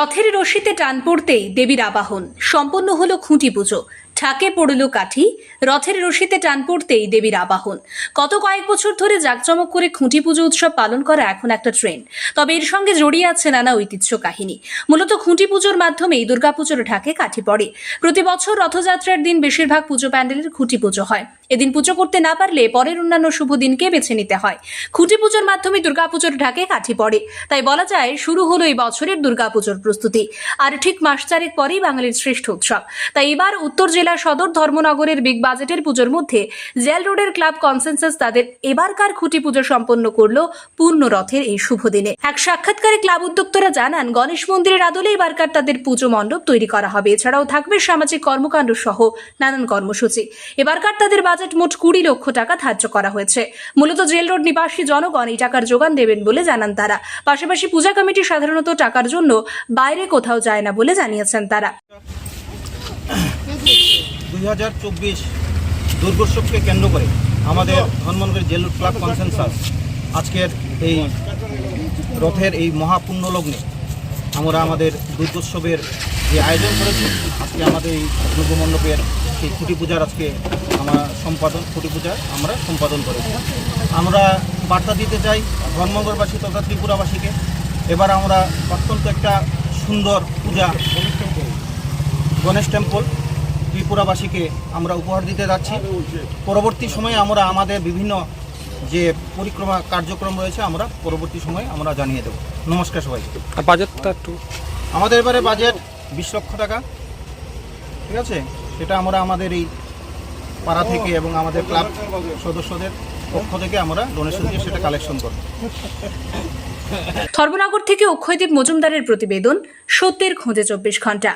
রথের রশিতে টান পড়তেই দেবীর আবাহন। সম্পন্ন হলো খুঁটি পুজো। ঠাকে পড়ল কাঠি, রথের রশিতে টান পড়তেই দেবীর আবাহন। গত কয়েক বছর ধরে জাঁকজমক করে খুঁটি পুজো উৎসব পালন করা এখন একটা ট্রেন্ড তবে এর সঙ্গে জড়িয়ে আছে নানা ঐতিহ্য কাহিনী। মূলত খুঁটি পুজোর মাধ্যমেই দুর্গাপুজোর ঢাকে কাঠি পড়ে। প্রতি বছর রথযাত্রার দিন বেশিরভাগ পুজো প্যান্ডেলের খুঁটি পুজো হয়। এদিন পুজো করতে না পারলে পরের অন্যান্য শুভ দিনকে বেছে নিতে হয়। খুঁটি পুজোর মাধ্যমে দুর্গাপুজোর ঢাকে কাঠি পড়ে। তাই বলা যায়, শুরু হলো এই বছরের দুর্গাপুজোর প্রস্তুতি। আর ঠিক মাস চারেক পরেই বাঙালির শ্রেষ্ঠ উৎসব। তাই এবার উত্তর জেলা সদর ধর্মনগরের বিগ বাজেটের পুজোর মধ্যে জেল রোডের ক্লাব কনসেনসাস তাদের এবারকার খুঁটি পুজো সম্পন্ন করল পূর্ণ রথের এই শুভ দিনে এক সাক্ষাৎকারে ক্লাব উদ্যোক্তরা জানান গণেশ মন্দিরের আদলে এবারকার তাদের পুজো মণ্ডপ তৈরি করা হবে এছাড়াও থাকবে সামাজিক কর্মকাণ্ড সহ নানান কর্মসূচি এবারকার তাদের বাজেট মোট কুড়ি লক্ষ টাকা ধার্য করা হয়েছে মূলত জেল রোড নিবাসী জনগণ এই টাকার যোগান দেবেন বলে জানান তারা পাশাপাশি পূজা কমিটি সাধারণত টাকার জন্য বাইরে কোথাও যায় না বলে জানিয়েছেন তারা দুই হাজার চব্বিশ দুর্গোৎসবকে কেন্দ্র করে আমাদের ধর্মনগর জেল ক্লাব কনসেনসাস আজকের এই রথের এই মহাপুণ্য লগ্নে আমরা আমাদের দুর্গোৎসবের যে আয়োজন করেছি, আজকে আমাদের এই দুর্গমণ্ডপের সেই খুঁটি পূজার আজকে আমরা সম্পাদন খুঁটি পূজা আমরা সম্পাদন করেছি। আমরা বার্তা দিতে চাই ধর্মনগরবাসী তথা ত্রিপুরাবাসীকে। এবার আমরা অত্যন্ত একটা সুন্দর পূজা গণেশ টেম্পল ত্রিপুরাবাসীকে আমরা উপহার দিতে যাচ্ছি। পরবর্তী সময়ে আমরা আমাদের বিভিন্ন যে পরিক্রমা কার্যক্রম রয়েছে আমরা পরবর্তী সময়ে আমরা জানিয়ে দেব। নমস্কার সবাই বাজেটটা একটু। আমাদের এবারে বাজেট বিশ লক্ষ টাকা ঠিক আছে? সেটা আমরা আমাদের এই পাড়া থেকে এবং আমাদের ক্লাব সদস্যদের পক্ষ থেকে আমরা ডোনেশন দিয়ে সেটা কালেকশন করব। ধর্মনগর থেকে অক্ষয়দীপ মজুমদারের প্রতিবেদন সত্যের খোঁজে চব্বিশ ঘণ্টা।